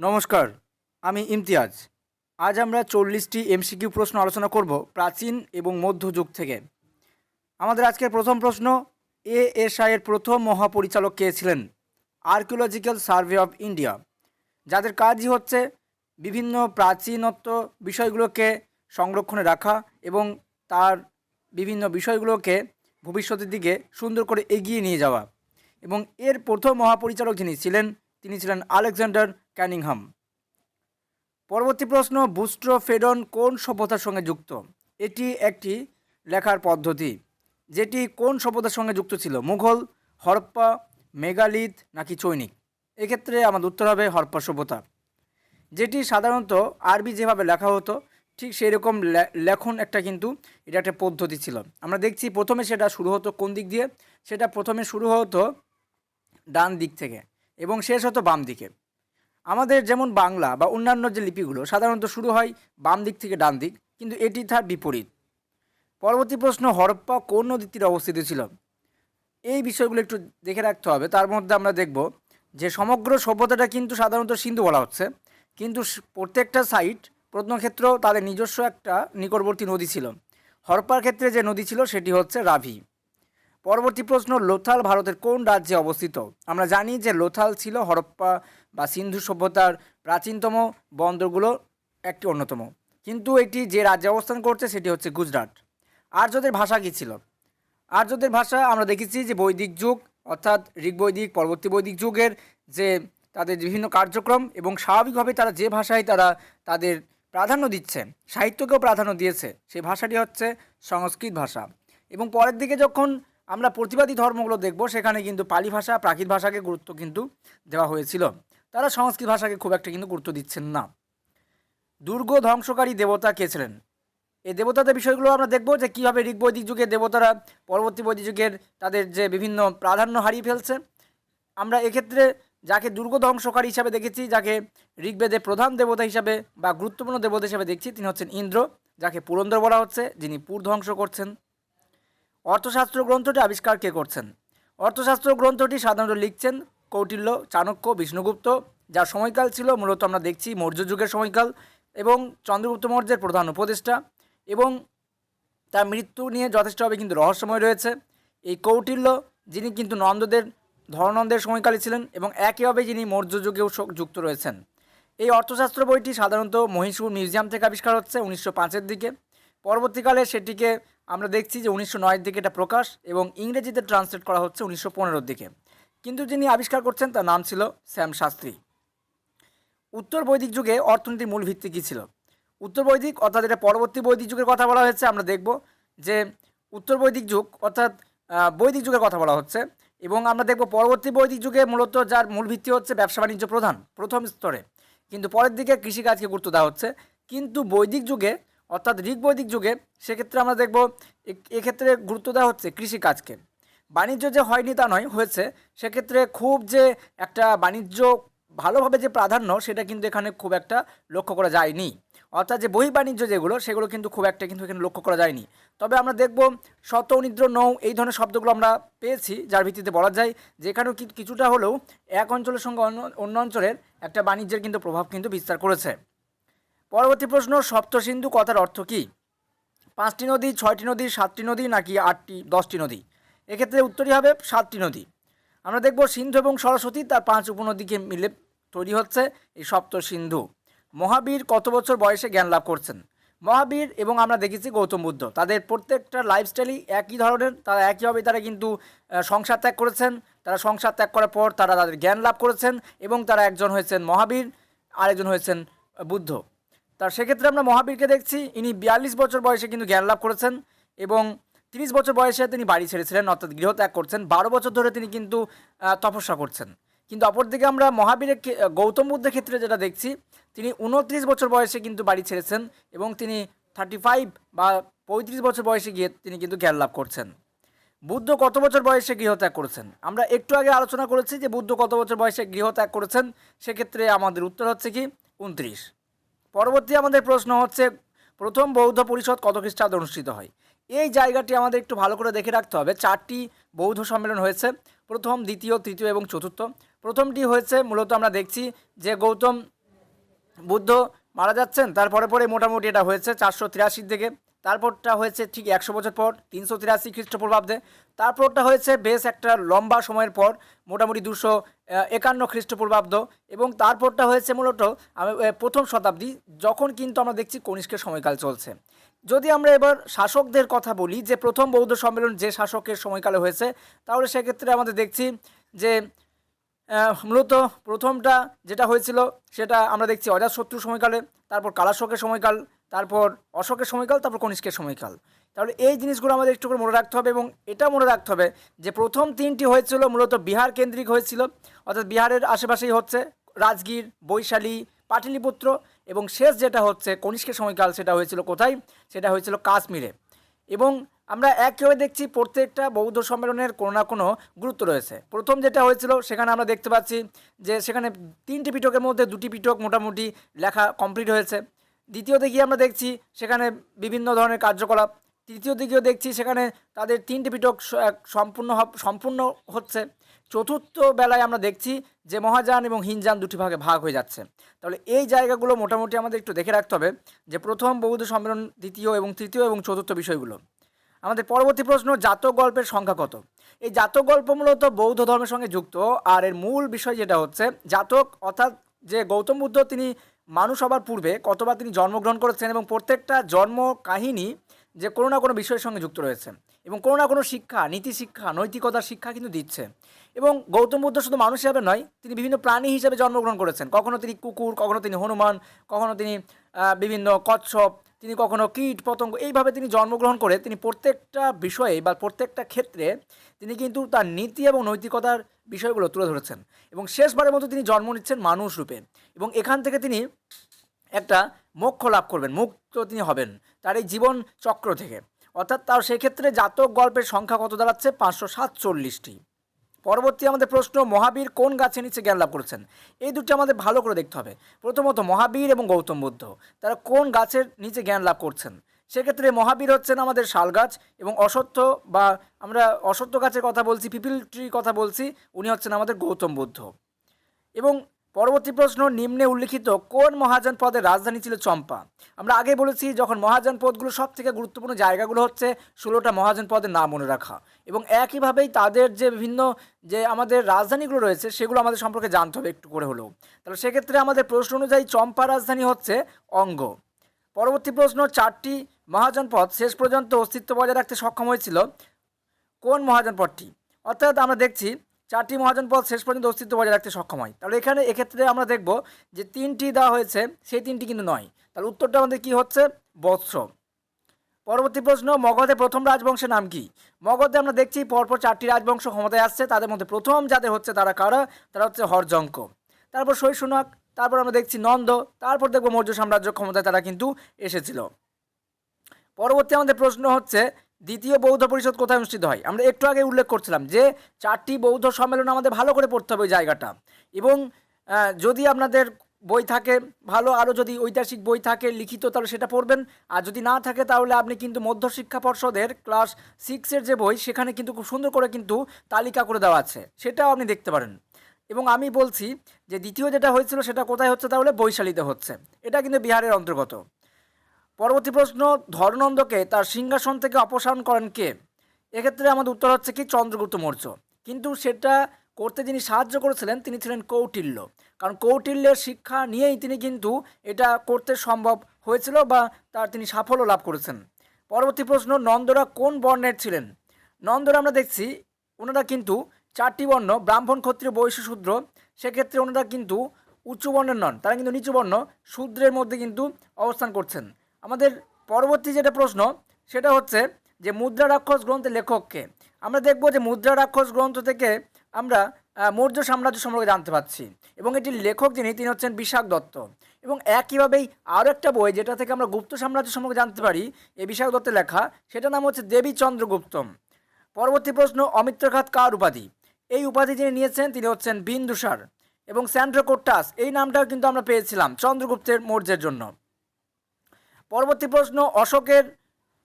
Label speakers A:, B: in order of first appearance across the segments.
A: নমস্কার, আমি ইমতিয়াজ। আজ আমরা চল্লিশটি এমসিকিউ প্রশ্ন আলোচনা করব প্রাচীন এবং মধ্যযুগ থেকে। আমাদের আজকের প্রথম প্রশ্ন, এএসআই এর প্রথম মহাপরিচালক কে ছিলেন? Archaeological survey of India. যাদের কাজই হচ্ছে বিভিন্ন প্রাচীনত্ব বিষয়গুলোকে সংরক্ষণে রাখা এবং তার বিভিন্ন বিষয়গুলোকে ভবিষ্যতের দিকে সুন্দর করে এগিয়ে নিয়ে যাওয়া। এবং এর প্রথম মহাপরিচালক যিনি ছিলেন, তিনি ছিলেন আলেকজান্ডার ক্যানিংহাম। পরবর্তী প্রশ্ন বুস্ট্রোফেডন কোন সভ্যতার সঙ্গে যুক্ত? এটি একটি লেখার পদ্ধতি, যেটি কোন সভ্যতার সঙ্গে যুক্ত ছিল? মুঘল, হরপ্পা, মেগালিথ নাকি চৈনিক? এক্ষেত্রে আমাদের উত্তর হবে হরপ্পা সভ্যতা, যেটি সাধারণত আরবি যেভাবে লেখা হতো, ঠিক সেই রকম লেখন একটা কিন্তু এটা একটা পদ্ধতি ছিল। আমরা দেখছি প্রথমে সেটা শুরু হতো কোন দিক দিয়ে? সেটা প্রথমে শুরু হতো ডান দিক থেকে এবং শেষ হতো বাম দিকে। আমাদের যেমন বাংলা বা অন্যান্য যে লিপিগুলো, সাধারণত শুরু হয় বাম দিক থেকে ডান দিক, কিন্তু এটি তার বিপরীত। পরবর্তী প্রশ্ন, হরপ্পা কোন নদীর তীরে অবস্থিত ছিল? এই বিষয়গুলো একটু দেখে রাখতে হবে। তার মধ্যে আমরা দেখব যে সমগ্র সভ্যতাটা কিন্তু সাধারণত সিন্ধু বলা হচ্ছে। কিন্তু প্রত্যেকটা সাইট, প্রত্নক্ষেত্র তাদের নিজস্ব একটা নিকটবর্তী নদী ছিল। হরপ্পার ক্ষেত্রে যে নদী ছিল, সেটি হচ্ছে রাভি। পরবর্তী প্রশ্ন, লোথাল ভারতের কোন রাজ্যে অবস্থিত? আমরা জানি যে লোথাল ছিল হরপ্পা বা সিন্ধু সভ্যতার প্রাচীনতম বন্দরগুলো একটি অন্যতম। কিন্তু এটি যে রাজ্যে অবস্থান করছে সেটি হচ্ছে গুজরাট। আর্যদের ভাষা কী ছিল? আর্যদের ভাষা আমরা দেখেছি যে বৈদিক যুগ, অর্থাৎ ঋগ বৈদিক পরবর্তী বৈদিক যুগের যে তাদের বিভিন্ন কার্যক্রম এবং স্বাভাবিকভাবে তারা যে ভাষায় তারা তাদের প্রাধান্য দিচ্ছে, সাহিত্যকেও প্রাধান্য দিয়েছে সেই ভাষাটি হচ্ছে সংস্কৃত ভাষা। এবং পরের দিকে যখন আমরা প্রতিবাদী ধর্মগুলো দেখব, সেখানে কিন্তু পালি ভাষা, প্রাকৃত ভাষাকে গুরুত্ব কিন্তু দেওয়া হয়েছিল। তারা সংস্কৃত ভাষাকে খুব একটা কিন্তু গুরুত্ব দিচ্ছেন না। দুর্গ ধ্বংসকারী দেবতা কে ছিলেন? এই দেবতাদের বিষয়গুলো আমরা দেখব যে কীভাবে ঋগ বৈদিক যুগের দেবতারা পরবর্তী বৈদিক যুগের তাদের যে বিভিন্ন প্রাধান্য হারিয়ে ফেলছে। আমরা এক্ষেত্রে যাকে দুর্গ ধ্বংসকারী হিসাবে দেখেছি, যাকে ঋগ্বেদে প্রধান দেবতা হিসাবে বা গুরুত্বপূর্ণ দেবতা হিসাবে দেখছি, তিনি হচ্ছেন ইন্দ্র, যাকে পুরন্দর বলা হচ্ছে, যিনি পুর ধ্বংস করছেন। অর্থশাস্ত্র গ্রন্থটি আবিষ্কার কে করছেন? অর্থশাস্ত্র গ্রন্থটি সাধারণত লিখছেন কৌটিল্য, চাণক্য, বিষ্ণুগুপ্ত, যার সময়কাল ছিল মূলত আমরা দেখছি মৌর্য যুগের সময়কাল এবং চন্দ্রগুপ্ত মৌর্যের প্রধান উপদেষ্টা এবং তার মৃত্যু নিয়ে যথেষ্টভাবে কিন্তু রহস্যময় রয়েছে। এই কৌটিল্য, যিনি কিন্তু নন্দদের ধরনন্দের সময়কালে ছিলেন এবং একইভাবে যিনি মৌর্য যুগেও যুক্ত রয়েছেন। এই অর্থশাস্ত্র বইটি সাধারণত মহীশূর মিউজিয়াম থেকে আবিষ্কার হচ্ছে উনিশশো পাঁচের দিকে। পরবর্তীকালে সেটিকে আমরা দেখছি যে উনিশশো নয়ের দিকে এটা প্রকাশ এবং ইংরেজিতে ট্রান্সলেট করা হচ্ছে উনিশশো পনেরোর দিকে। কিন্তু যিনি আবিষ্কার করছেন তার নাম ছিল শ্যাম শাস্ত্রী। উত্তর বৈদিক যুগে অর্থনীতির মূল ভিত্তি কী ছিল? উত্তর বৈদিক, অর্থাৎ এটা পরবর্তী বৈদিক যুগের কথা বলা হয়েছে, আমরা দেখব যে উত্তর বৈদিক যুগ, অর্থাৎ বৈদিক যুগের কথা বলা হচ্ছে এবং আমরা দেখব পরবর্তী বৈদিক যুগে মূলত যার মূল ভিত্তি হচ্ছে ব্যবসা বাণিজ্য প্রধান, প্রথম স্তরে। কিন্তু পরের দিকে কৃষিকাজকে গুরুত্ব দেওয়া হচ্ছে। কিন্তু বৈদিক যুগে, অর্থাৎ ঋগ বৈদিক যুগে, সেক্ষেত্রে আমরা দেখব এক্ষেত্রে গুরুত্ব দেওয়া হচ্ছে কৃষিকাজকে। বাণিজ্য যে হয়নি তা নয়, হয়েছে। সেক্ষেত্রে খুব যে একটা বাণিজ্য ভালোভাবে যে প্রাধান্য, সেটা কিন্তু এখানে খুব একটা লক্ষ্য করা যায়নি। অর্থাৎ যে বহি বাণিজ্য যেগুলো, সেগুলো কিন্তু খুব একটা কিন্তু এখানে লক্ষ্য করা যায়নি। তবে আমরা দেখব শত নিদ্র নৌ, এই ধরনের শব্দগুলো আমরা পেয়েছি, যার ভিত্তিতে বলা যায় যে এখানেও কিছুটা হলেও এক অঞ্চলের সঙ্গে অন্য অন্য অঞ্চলের একটা বাণিজ্যের কিন্তু প্রভাব কিন্তু বিস্তার করেছে। পরবর্তী প্রশ্ন, সপ্তসিন্ধু কথার অর্থ কী? পাঁচটি নদী, ছয়টি নদী, সাতটি নদী, নাকি আটটি, দশটি নদী? এক্ষেত্রে উত্তরই হবে সাতটি নদী। আমরা দেখব সিন্ধু এবং সরস্বতী, তার পাঁচ উপনদীকে মিলে তৈরি হচ্ছে এই সপ্ত সিন্ধু। মহাবীর কত বছর বয়সে জ্ঞান লাভ করছেন? মহাবীর এবং আমরা দেখেছি গৌতম বুদ্ধ, তাদের প্রত্যেকটা লাইফস্টাইলই একই ধরনের, তারা একইভাবে তারা কিন্তু সংসার ত্যাগ করেছেন, তারা সংসার ত্যাগ করার পর তারা তাদের জ্ঞান লাভ করেছেন এবং তারা একজন হয়েছেন মহাবীর, আরেকজন হয়েছেন বুদ্ধ। তার সেক্ষেত্রে আমরা মহাবীরকে দেখছি, ইনি বিয়াল্লিশ বছর বয়সে কিন্তু জ্ঞান লাভ করেছেন এবং তিরিশ বছর বয়সে তিনি বাড়ি ছেড়েছিলেন, অর্থাৎ গৃহত্যাগ করছেন। বারো বছর ধরে তিনি কিন্তু তপস্যা করছেন। কিন্তু অপরদিকে আমরা মহাবীরের গৌতম বুদ্ধের ক্ষেত্রে যেটা দেখছি, তিনি উনত্রিশ বছর বয়সে কিন্তু বাড়ি ছেড়েছেন এবং তিনি থার্টি ফাইভ বা পঁয়ত্রিশ বছর বয়সে গিয়ে তিনি কিন্তু জ্ঞান লাভ করছেন। বুদ্ধ কত বছর বয়সে গৃহত্যাগ করেছেন? আমরা একটু আগে আলোচনা করেছি যে বুদ্ধ কত বছর বয়সে গৃহত্যাগ করেছেন, সেক্ষেত্রে আমাদের উত্তর হচ্ছে কি, উনত্রিশ। পরবর্তী আমাদের প্রশ্ন হচ্ছে প্রথম বৌদ্ধ পরিষদ কত খ্রিস্টাব্দে অনুষ্ঠিত হয়? এই জায়গাটি আমাদের একটু ভালো করে দেখে রাখতে হবে। চারটি বৌদ্ধ সম্মেলন হয়েছে। প্রথম, দ্বিতীয়, তৃতীয় এবং চতুর্থ। প্রথমটি হয়েছে, মূলত আমরা দেখছি যে গৌতম বুদ্ধ মারা যাচ্ছেন, তারপরে পরে মোটামুটি এটা হয়েছে চারশো তিরাশির দিকে। তারপরটা হয়েছে ঠিক একশো বছর পর তিনশো তিরাশি খ্রিস্টপূর্বাব্দে। তারপরটা হয়েছে বেশ একটা লম্বা সময়ের পর মোটামুটি দুশো একান্ন খ্রিস্টপূর্বাব্দ। এবং তারপরটা হয়েছে মূলত আমি, প্রথম শতাব্দী যখন কিন্তু আমরা দেখছি কনিষ্কের সময়কাল চলছে। যদি আমরা এবার শাসকদের কথা বলি যে প্রথম বৌদ্ধ সম্মেলন যে শাসকের সময়কালে হয়েছে তাহলে সেক্ষেত্রে আমাদের দেখছি যে মূলত প্রথমটা যেটা হয়েছিল সেটা আমরা দেখছি অজাতশত্রু সময়কালে তারপর কালাশোকের সময়কাল তারপর অশোকের সময়কাল, তারপর কনিষ্কের সময়কাল। তাহলে এই জিনিসগুলো আমাদের একটু করে মনে রাখতে হবে এবং এটা মনে রাখতে হবে যে প্রথম তিনটি হয়েছিল মূলত বিহার কেন্দ্রিক হয়েছিল। অর্থাৎ বিহারের আশেপাশেই হচ্ছে রাজগীর, বৈশালী, পাটলিপুত্র এবং শেষ যেটা হচ্ছে কনিষ্কের সময়কাল সেটা হয়েছিল কোথায়? সেটা হয়েছিল কাশ্মীরে। এবং আমরা একইভাবে দেখছি প্রত্যেকটা বৌদ্ধ সম্মেলনের কোনো না কোনো গুরুত্ব রয়েছে। প্রথম যেটা হয়েছিল, সেখানে আমরা দেখতে পাচ্ছি যে সেখানে তিনটি পিটকের মধ্যে দুটি পিটক মোটামুটি লেখা কমপ্লিট হয়েছে। দ্বিতীয়তে গিয়ে আমরা দেখছি সেখানে বিভিন্ন ধরনের কার্যকলাপ। তৃতীয় দিকেও দেখছি সেখানে তাদের তিনটি পিটক সম্পূর্ণ সম্পূর্ণ হচ্ছে। চতুর্থ বেলায় আমরা দেখছি যে মহাযান এবং হিনযান দুটি ভাগে ভাগ হয়ে যাচ্ছে। তাহলে এই জায়গাগুলো মোটামুটি আমাদের একটু দেখে রাখতে হবে যে প্রথম বৌদ্ধ সম্মেলন, দ্বিতীয় এবং তৃতীয় এবং চতুর্থ বিষয়গুলো। আমাদের পরবর্তী প্রশ্ন, জাতক গল্পের সংখ্যা কত? এই জাতক গল্প মূলত বৌদ্ধ ধর্মের সঙ্গে যুক্ত। আর এর মূল বিষয় যেটা হচ্ছে, জাতক অর্থাৎ যে গৌতম বুদ্ধ, তিনি মানুষ হবার পূর্বে কতবার তিনি জন্মগ্রহণ করেছেন এবং প্রত্যেকটা জন্ম কাহিনী যে কোনো না কোনো বিষয়ের সঙ্গে যুক্ত রয়েছে এবং কোনো না কোনো শিক্ষা, নীতি শিক্ষা, নৈতিকতার শিক্ষা কিন্তু দিচ্ছে। এবং গৌতম বুদ্ধ শুধু মানুষ হিসাবে নয়, তিনি বিভিন্ন প্রাণী হিসাবে জন্মগ্রহণ করেছেন। কখনো তিনি কুকুর, কখনো তিনি হনুমান, কখনো তিনি বিভিন্ন কচ্ছপ, তিনি কখনো কীট, পতঙ্গ এইভাবে তিনি জন্মগ্রহণ করে তিনি প্রত্যেকটা বিষয়ে বা প্রত্যেকটা ক্ষেত্রে তিনি কিন্তু তার নীতি এবং নৈতিকতার বিষয়গুলো তুলে ধরেছেন। এবং শেষবারের মতো তিনি জন্ম নিচ্ছেন মানুষ রূপে। এবং এখান থেকে তিনি একটা মোক্ষ লাভ করবেন, মুক্ত তিনি হবেন তার এই জীবন চক্র থেকে। অর্থাৎ তার সেক্ষেত্রে জাতক গল্পের সংখ্যা কত দাঁড়াচ্ছে? পাঁচশো সাতচল্লিশটি। পরবর্তী আমাদের প্রশ্ন, মহাবীর কোন গাছের নিচে জ্ঞান লাভ করেছেন? এই দুটি আমাদের ভালো করে দেখতে হবে। প্রথমত মহাবীর এবং গৌতম বুদ্ধ, তারা কোন গাছের নিচে জ্ঞান লাভ করছেন? সেক্ষেত্রে মহাবীর হচ্ছেন আমাদের শাল গাছ এবং অসত্য বা আমরা অসত্য গাছের কথা বলছি, পিপিল ট্রির কথা বলছি, উনি হচ্ছেন আমাদের গৌতম বুদ্ধ। এবং পরবর্তী প্রশ্ন, নিম্নে উল্লিখিত কোন মহাজন পদের রাজধানী ছিল চম্পা? আমরা আগে বলেছি যখন মহাজন পদগুলো সব থেকে গুরুত্বপূর্ণ জায়গাগুলো হচ্ছে ষোলোটা মহাজন পদের নাম মনে রাখা। এবং একইভাবেই তাদের যে বিভিন্ন যে আমাদের রাজধানীগুলো রয়েছে, সেগুলো আমাদের সম্পর্কে জানতে হবে একটু করে হলেও। তাহলে সেক্ষেত্রে আমাদের প্রশ্ন অনুযায়ী চম্পা রাজধানী হচ্ছে অঙ্গ। পরবর্তী প্রশ্ন, চারটি মহাজনপদ শেষ পর্যন্ত অস্তিত্ব বজায় রাখতে সক্ষম হয়েছিল। কোন মহাজনপদটি? অর্থাৎ আমরা দেখছি চারটি মহাজনপদ শেষ পর্যন্ত অস্তিত্ব বজায় রাখতে সক্ষম হয়। তাহলে এখানে এক্ষেত্রে আমরা দেখব যে তিনটি দেওয়া হয়েছে, সেই তিনটি কিন্তু নয়। তাহলে উত্তরটা আমাদের কি হচ্ছে? বৎস। পরবর্তী প্রশ্ন, মগধের প্রথম রাজবংশের নাম কি? মগধে আমরা দেখছি পরপর চারটি রাজবংশ ক্ষমতায় আসছে, তাদের মধ্যে প্রথম যাদের হচ্ছে তারা কারা? তারা হচ্ছে হরজঙ্ক। তারপর শৈশুনাক তারপর আমরা দেখছি নন্দ, তারপর দেখব মৌর্য সাম্রাজ্য ক্ষমতায় তারা কিন্তু এসেছিল। পরবর্তী আমাদের প্রশ্ন হচ্ছে, দ্বিতীয় বৌদ্ধ পরিষদ কোথায় অনুষ্ঠিত হয়? আমরা একটু আগে উল্লেখ করছিলাম যে, চারটি বৌদ্ধ সম্মেলন আমাদের ভালো করে পড়তে হবে জায়গাটা। এবং যদি আপনাদের বই থাকে, ভালো, আরও যদি ঐতিহাসিক বই থাকে, লিখিত, তাহলে সেটা পড়বেন। আর যদি না থাকে, তাহলে আপনি কিন্তু মধ্যশিক্ষা পর্ষদের ক্লাস সিক্সের যে বই, সেখানে কিন্তু খুব সুন্দর করে কিন্তু তালিকা করে দেওয়া আছে। সেটাও আপনি দেখতে পারেন। এবং আমি বলছি যে, দ্বিতীয় যেটা হয়েছিল, সেটা কোথায় হচ্ছে, তাহলে বৈশালীতে হচ্ছে। এটা কিন্তু বিহারের অন্তর্গত। পরবর্তী প্রশ্ন, ধর্মনন্দকে তার সিংহাসন থেকে অপসারণ করেন কে? এক্ষেত্রে আমাদের উত্তর হচ্ছে কি, চন্দ্রগুপ্ত মৌর্য। কিন্তু সেটা করতে যিনি সাহায্য করেছিলেন, তিনি ছিলেন কৌটিল্য। কারণ কৌটিল্যের শিক্ষা নিয়েই তিনি কিন্তু এটা করতে সম্ভব হয়েছিল বা তার তিনি সাফল্য লাভ করেছেন। পরবর্তী প্রশ্ন, নন্দরা কোন বর্ণের ছিলেন? নন্দরা আমরা দেখছি, ওনারা কিন্তু চারটি বর্ণ, ব্রাহ্মণ, ক্ষত্রিয়, বৈশ্য, শূদ্র। সেক্ষেত্রে ওনারা কিন্তু উচ্চ বর্ণের নন, তারা কিন্তু নিচু বর্ণ, শূদ্রের মধ্যে কিন্তু অবস্থান করছেন। আমাদের পরবর্তী যেটা প্রশ্ন, সেটা হচ্ছে যে মুদ্রা রাক্ষস গ্রন্থের লেখককে আমরা দেখব যে মুদ্রা রাক্ষস গ্রন্থ থেকে আমরা মৌর্য সাম্রাজ্য সম্পর্কে জানতে পারছি এবং এটির লেখক যিনি, তিনি হচ্ছেন বিশাখ দত্ত। এবং একইভাবেই আরও একটা বই যেটা থেকে আমরা গুপ্ত সাম্রাজ্য সম্পর্কে জানতে পারি, এই বিশাখ দত্তের লেখা, সেটার নাম হচ্ছে দেবী চন্দ্রগুপ্তম। পরবর্তী প্রশ্ন অমিত্রঘাত কার উপাধি? এই উপাধি যিনি নিয়েছেন, তিনি হচ্ছেন বিন্দুসার এবং স্যান্ড্রোকোট্টাস। এই নামটাও কিন্তু আমরা পেয়েছিলাম চন্দ্রগুপ্তের মৌর্যের জন্য। পরবর্তী প্রশ্ন, অশোকের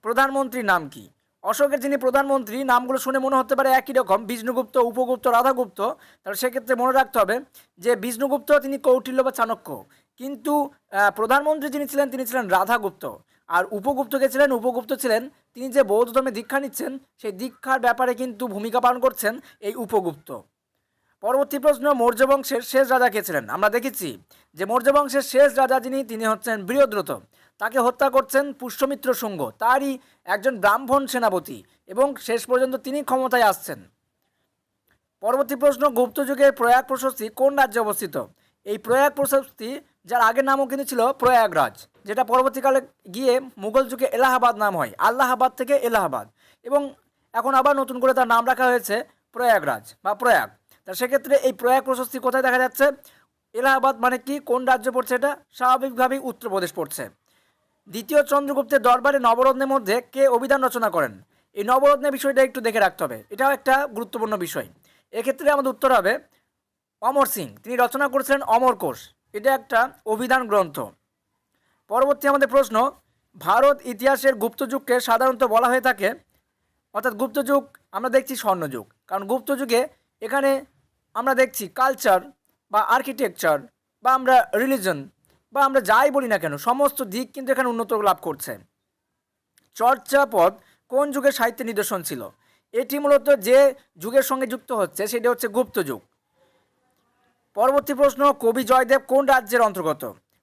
A: প্রধানমন্ত্রীর নাম কি? অশোকের যিনি প্রধানমন্ত্রী, নামগুলো শুনে মনে হতে পারে একই রকম, বিষ্ণুগুপ্ত, উপগুপ্ত, রাধাগুপ্ত। তাহলে সেক্ষেত্রে মনে রাখতে হবে যে বিষ্ণুগুপ্ত তিনি কৌটিল্য বা চাণক্য। কিন্তু প্রধানমন্ত্রী যিনি ছিলেন, তিনি ছিলেন রাধাগুপ্ত। আর উপগুপ্তকে ছিলেন? উপগুপ্ত ছিলেন তিনি যে বৌদ্ধ ধর্মে দীক্ষা নিচ্ছেন, সেই দীক্ষার ব্যাপারে কিন্তু ভূমিকা পালন করছেন এই উপগুপ্ত। পরবর্তী প্রশ্ন মৌর্য বংশের শেষ রাজা কে ছিলেন? আমরা দেখেছি যে মৌর্য বংশের শেষ রাজা যিনি, তিনি হচ্ছেন বৃহদ্রত। তাকে হত্যা করছেন পুষ্যমিত্র শুঙ্গ তারই একজন ব্রাহ্মণ সেনাপতি এবং শেষ পর্যন্ত তিনি ক্ষমতায় আসছেন। পরবর্তী প্রশ্ন, গুপ্ত যুগের প্রয়াগ প্রশস্তি কোন রাজ্যে অবস্থিত? এই প্রয়াগ প্রশস্তি, যার আগের নামও কিন্তু ছিল প্রয়াগরাজ, যেটা পরবর্তীকালে গিয়ে মুঘল যুগে এলাহাবাদ নাম হয়, আল্লাহাবাদ থেকে এলাহাবাদ। এবং এখন আবার নতুন করে তার নাম রাখা হয়েছে প্রয়াগরাজ বা প্রয়াগ। তা সেক্ষেত্রে এই প্রয়াগ প্রশস্তি কোথায় দেখা যাচ্ছে? এলাহাবাদ মানে কি? কোন রাজ্য পড়ছে এটা? স্বাভাবিকভাবেই উত্তরপ্রদেশ পড়ছে। দ্বিতীয় চন্দ্রগুপ্তের দরবারে নবরত্নের মধ্যে কে অভিধান রচনা করেন? এই নবরত্নের বিষয়টা একটু দেখে রাখতে হবে। এটাও একটা গুরুত্বপূর্ণ বিষয়। এক্ষেত্রে আমাদের উত্তর হবে, অমর সিং। তিনি রচনা করেছিলেন অমর কোষ। এটা একটা অভিধান গ্রন্থ। পরবর্তী আমাদের প্রশ্ন, ভারত ইতিহাসের গুপ্তযুগকে সাধারণত বলা হয়ে থাকে, অর্থাৎ গুপ্তযুগ আমরা দেখছি স্বর্ণযুগ। কারণ গুপ্তযুগে এখানে আমরা দেখছি কালচার বা আর্কিটেকচার বা আমরা রিলিজন বা আমরা যাই বলি না কেন, সমস্ত দিক কিন্তু এখানে উন্নত লাভ করছে। চর্যাপদ কোন যুগের সাহিত্যের নিদর্শন ছিল? এটি মূলত যে যুগের সঙ্গে যুক্ত হচ্ছে, সেটা হচ্ছে গুপ্ত যুগ। পরবর্তী প্রশ্ন, কবি জয়দেব কোন রাজ্যের অন্তর্গত?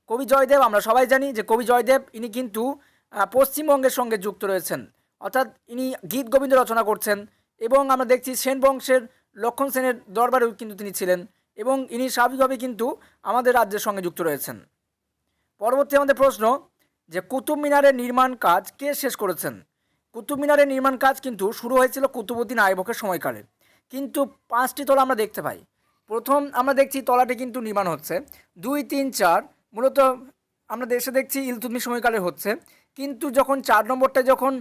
A: কবি জয়দেব, আমরা সবাই জানি যে কবি জয়দেব, ইনি কিন্তু পশ্চিমবঙ্গের সঙ্গে যুক্ত রয়েছেন। অর্থাৎ ইনি গীত গোবিন্দ রচনা করছেন এবং আমরা দেখছি সেন বংশের লক্ষণ সেনের দরবারেও কিন্তু তিনি ছিলেন এবং ইনি স্বাভাবিকভাবে কিন্তু আমাদের রাজ্যের সঙ্গে যুক্ত রয়েছেন। পরবর্তী আমাদের প্রশ্ন, যে কুতুব মিনারের নির্মাণ কাজ কে শেষ করেছেন? কুতুব মিনারের নির্মাণ কাজ কিন্তু শুরু হয়েছিল কুতুবুদ্দিন আইবকের সময়কালে। কিন্তু পাঁচটি তলা আমরা দেখতে পাই। প্রথম আমরা দেখছি তলাটি কিন্তু নির্মাণ হচ্ছে। দুই, তিন, চার, মূলত আমরা দেশে দেখছি ইলতুতমিশ সময়কালে হচ্ছে। কিন্তু যখন চার নম্বরটা যখন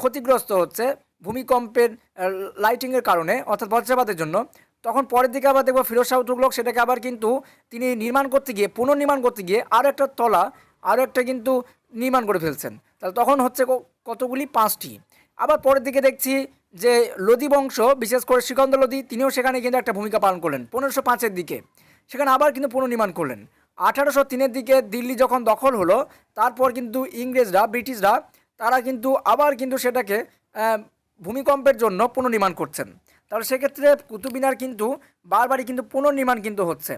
A: ক্ষতিগ্রস্ত হচ্ছে ভূমিকম্পের লাইটিংয়ের কারণে, অর্থাৎ বজ্রপাতের জন্য তখন পরের দিকে আবার দেখব ফিরোজ শাহ তুগলক সেটাকে আবার কিন্তু তিনি নির্মাণ করতে গিয়ে, পুনর্নির্মাণ করতে গিয়ে আরও একটা তলা আরও একটা কিন্তু নির্মাণ করে ফেলছেন। তাহলে তখন হচ্ছে কতগুলি? পাঁচটি। আবার পরের দিকে দেখছি যে লোদি বংশ, বিশেষ করে শ্রীকান্ত লোদি তিনিও সেখানে কিন্তু একটা ভূমিকা পালন করলেন, পনেরোশো পাঁচের দিকে। সেখানে আবার কিন্তু পুনর্নির্মাণ করলেন। আঠারোশো তিনের দিকে দিল্লি যখন দখল হলো, তারপর কিন্তু ইংরেজরা, ব্রিটিশরা, তারা কিন্তু আবার কিন্তু সেটাকে ভূমিকম্পের জন্য পুনর্নির্মাণ করছেন। তাহলে সেক্ষেত্রে কুতুব মিনার কিন্তু বারবারই কিন্তু পুনর্নির্মাণ কিন্তু হচ্ছে।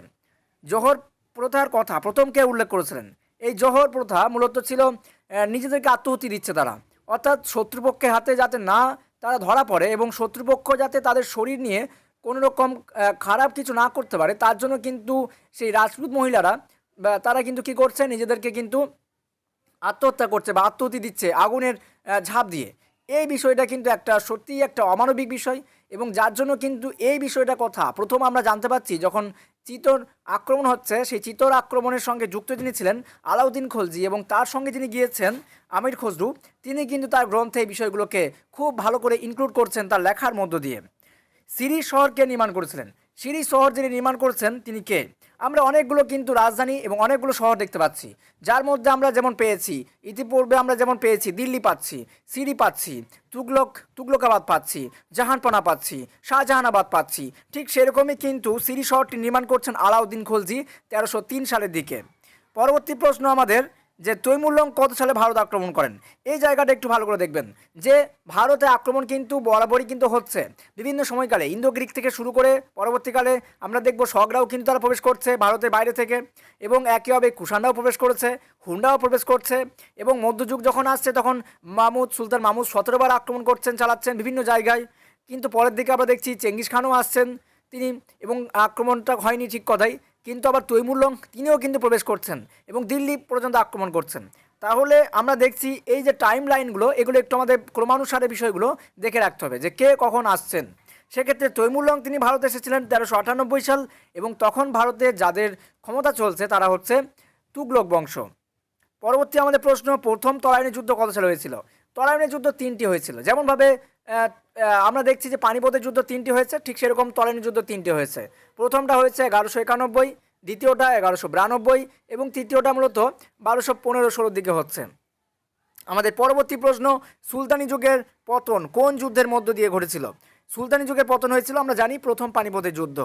A: জোহর প্রথার কথা প্রথম কে উল্লেখ করেছিলেন? এই জোহর প্রথা মূলত ছিল নিজেদেরকে আত্মহতি দিচ্ছে তারা। অর্থাৎ শত্রুপক্ষের হাতে যাতে না তারা ধরা পড়ে এবং শত্রুপক্ষ যাতে তাদের শরীর নিয়ে কোনো রকম খারাপ কিছু না করতে পারে, তার জন্য কিন্তু সেই রাজপুত মহিলারা তারা কিন্তু কি করছে? নিজেদেরকে কিন্তু আত্মহত্যা করছে বা আত্মহতি দিচ্ছে আগুনের ঝাঁপ দিয়ে। এই বিষয়টা কিন্তু একটা সত্যিই একটা অমানবিক বিষয় এবং যার জন্য কিন্তু এই বিষয়টা কথা। প্রথম আমরা জানতে পারছি যখন চিতর আক্রমণ হচ্ছে, সেই চিতর আক্রমণের সঙ্গে যুক্ত যিনি ছিলেন আলাউদ্দিন খলজি এবং তার সঙ্গে যিনি গিয়েছেন আমির খসরু তিনি কিন্তু তার গ্রন্থে এই বিষয়গুলোকে খুব ভালো করে ইনক্লুড করছেন তার লেখার মধ্য দিয়ে। সিরি শহরকে নির্মাণ করেছিলেন। সিরি শহর যিনি নির্মাণ করছেন, তিনি কে? আমরা অনেকগুলো কিন্তু রাজধানী এবং অনেকগুলো শহর দেখতে পাচ্ছি। যার মধ্যে আমরা যেমন পেয়েছি, ইতিপূর্বে আমরা যেমন পেয়েছি, দিল্লি পাচ্ছি, সিরি পাচ্ছি, তুগলক, তুগলকাবাদ পাচ্ছি, জাহানপানা পাচ্ছি, শাহজাহানাবাদ পাচ্ছি। ঠিক সেরকমই কিন্তু সিরি শহরটি নির্মাণ করছেন আলাউদ্দিন খলজি তেরোশো সালের দিকে। পরবর্তী প্রশ্ন আমাদের যে তৈমুল্লং কত সালে ভারত আক্রমণ করেন? এই জায়গাটা একটু ভালো করে দেখবেন। যে ভারতে আক্রমণ কিন্তু বরাবরই কিন্তু হচ্ছে। বিভিন্ন সময়কালে ইন্দো গ্রিক থেকে শুরু করে পরবর্তীকালে আমরা দেখব শকরাও কিন্তু তারা প্রবেশ করছে ভারতের বাইরে থেকে এবং একইভাবে কুষাণরাও প্রবেশ করেছে, হুন্ডাও প্রবেশ করছে এবং মধ্যযুগ যখন আসছে তখন মামুদ, সুলতান মামুদ সতেরোবার আক্রমণ করছেন, চালাচ্ছেন বিভিন্ন জায়গায়। কিন্তু পরের দিকে আমরা দেখছি চেঙ্গিস খানও আসছেন তিনি এবং আক্রমণটা হয়নি ঠিক কথাই। কিন্তু আবার তৈমুল্লং তিনিও কিন্তু প্রবেশ করছেন এবং দিল্লি পর্যন্ত আক্রমণ করছেন। তাহলে আমরা দেখছি এই যে টাইম লাইনগুলো এগুলো একটু আমাদের ক্রমানুসারে বিষয়গুলো দেখে রাখতে হবে যে কে কখন আসছেন। সেক্ষেত্রে তৈমুল্লং তিনি ভারতে এসেছিলেন তেরোশো আটানব্বই সাল এবং তখন ভারতে যাদের ক্ষমতা চলছে তারা হচ্ছে তুগলক বংশ। পরবর্তী আমাদের প্রশ্ন, প্রথম তরাইনি যুদ্ধ কত সালে হয়েছিল? তরাইনি যুদ্ধ তিনটি হয়েছিল। যেমনভাবে আমরা দেখছি যে পানিপথের যুদ্ধ তিনটি হয়েছে, ঠিক সেরকম তরাইনি যুদ্ধ তিনটি হয়েছে। প্রথমটা হয়েছে এগারোশো একানব্বই, দ্বিতীয়টা এগারোশো বিরানব্বই, এবং তৃতীয়টা মূলত বারোশো পনেরো ষোলোর দিকে হচ্ছে। আমাদের পরবর্তী প্রশ্ন, সুলতানি যুগের পতন কোন যুদ্ধের মধ্য দিয়ে ঘটেছিল? সুলতানি যুগের পতন হয়েছিল, আমরা জানি, প্রথম পানিপথের যুদ্ধ।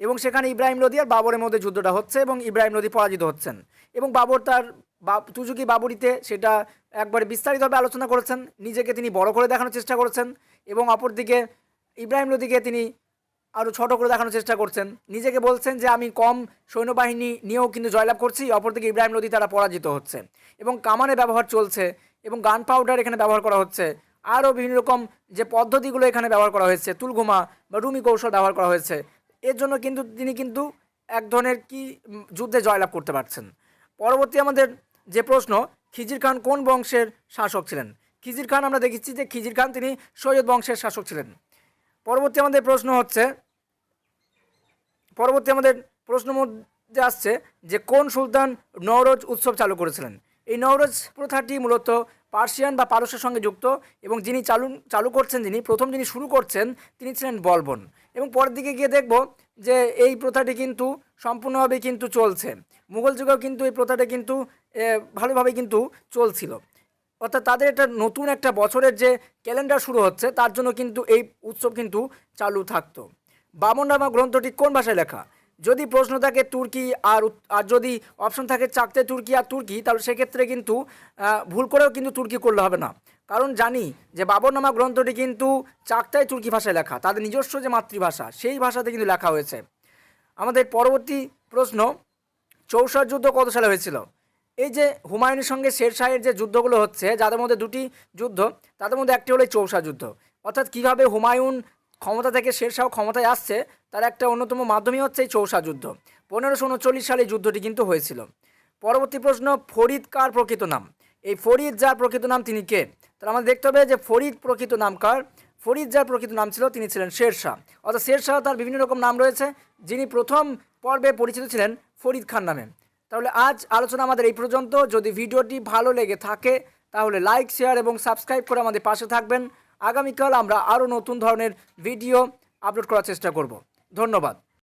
A: এবং সেখানে ইব্রাহিম লোদি আর বাবরের মধ্যে যুদ্ধটা হচ্ছে, এবং ইব্রাহিম লোদি পরাজিত হচ্ছেন। এবং বাবর তার বা- তুজুকি বাবরিতে সেটা একবারে বিস্তারিতভাবে আলোচনা করেছেন, নিজেকে তিনি বড় করে দেখানোর চেষ্টা করেছেন এবং অপরদিকে ইব্রাহিম লোদিকে তিনি আরও ছোট করে দেখানোর চেষ্টা করছেন। নিজেকে বলছেন যে, আমি কম সৈন্যবাহিনী নিয়েও কিন্তু জয়লাভ করছি, অপরদিকে ইব্রাহিম লোদি তারা পরাজিত হচ্ছে। এবং কামানের ব্যবহার চলছে এবং গান পাউডার এখানে ব্যবহার করা হচ্ছে। আরও বিভিন্ন রকম যে পদ্ধতিগুলো এখানে ব্যবহার করা হয়েছে, তুলঘুমা বা রুমি কৌশল ব্যবহার করা হয়েছে, এর জন্য কিন্তু তিনি কিন্তু এক ধরনের কি যুদ্ধে জয়লাভ করতে পারছেন। পরবর্তী আমাদের যে প্রশ্ন, খিজির খান কোন বংশের শাসক ছিলেন? খিজির খান, আমরা দেখেছি যে খিজির খান তিনি সৈয়দ বংশের শাসক ছিলেন। পরবর্তী আমাদের প্রশ্ন হচ্ছে, পরবর্তী আমাদের প্রশ্ন মধ্যে আসছে যে কোন সুলতান নওরোজ উৎসব চালু করেছিলেন? এই নওরোজ প্রথাটি মূলত পার্সিয়ান বা পারস্যের সঙ্গে যুক্ত এবং যিনি চালু চালু করছেন যিনি, প্রথম যিনি শুরু করছেন তিনি ছিলেন বলবন। এবং পরের দিকে গিয়ে দেখব যে এই প্রথাটি কিন্তু সম্পূর্ণভাবে কিন্তু চলছে। মুঘল যুগেও কিন্তু এই প্রথাটা কিন্তু ভালোভাবে কিন্তু চলছিল। অর্থাৎ তাদের একটা নতুন একটা বছরের যে ক্যালেন্ডার শুরু হচ্ছে, তার জন্য কিন্তু এই উৎসব কিন্তু চালু থাকতো। বামননামা গ্রন্থটি কোন ভাষায় লেখা? যদি প্রশ্ন থাকে তুর্কি আর আর যদি অপশন থাকে চাকতে তুর্কি আর তুর্কি, তাহলে সেক্ষেত্রে কিন্তু ভুল করেও কিন্তু তুর্কি করলে হবে না। কারণ জানি যে বাবরনামা গ্রন্থটি কিন্তু চাকতায় তুর্কি ভাষায় লেখা, তাদের নিজস্ব যে মাতৃভাষা, সেই ভাষাতে কিন্তু লেখা হয়েছে। আমাদের পরবর্তী প্রশ্ন চৌসার যুদ্ধ কত সালে হয়েছিল? এই যে হুমায়ুনের সঙ্গে শেরশাহের যে যুদ্ধগুলো হচ্ছে, যাদের মধ্যে দুটি যুদ্ধ, তাদের মধ্যে একটি হলো চৌসা যুদ্ধ। অর্থাৎ কীভাবে হুমায়ুন ক্ষমতা থেকে শেরশাহ ক্ষমতায় আসছে, তার একটা অন্যতম মাধ্যমই হচ্ছে এই চৌসা যুদ্ধ। পনেরোশো উনচল্লিশ সালে যুদ্ধটি কিন্তু হয়েছিল। পরবর্তী প্রশ্ন, ফরিদ কার প্রকৃত নাম? এই ফরিদ যার প্রকৃত নাম তিনি কে? তাহলে আমাদের দেখতে হবে যে ফরিদ প্রকৃত নাম কার? ফরিদ যার প্রকৃত নাম ছিল তিনি ছিলেন শেরশাহ অর্থাৎ শেরশাহ তার বিভিন্ন রকম নাম রয়েছে, যিনি প্রথম পর্বে পরিচিত ছিলেন ফরিদ খান নামে। তাহলে আজ আলোচনা আমাদের এই পর্যন্ত। যদি ভিডিওটি ভালো লেগে থাকে, তাহলে লাইক শেয়ার এবং সাবস্ক্রাইব করে আমাদের পাশে থাকবেন। আগামীকাল আমরা আরও নতুন ধরনের ভিডিও আপলোড করার চেষ্টা করব। ধন্যবাদ।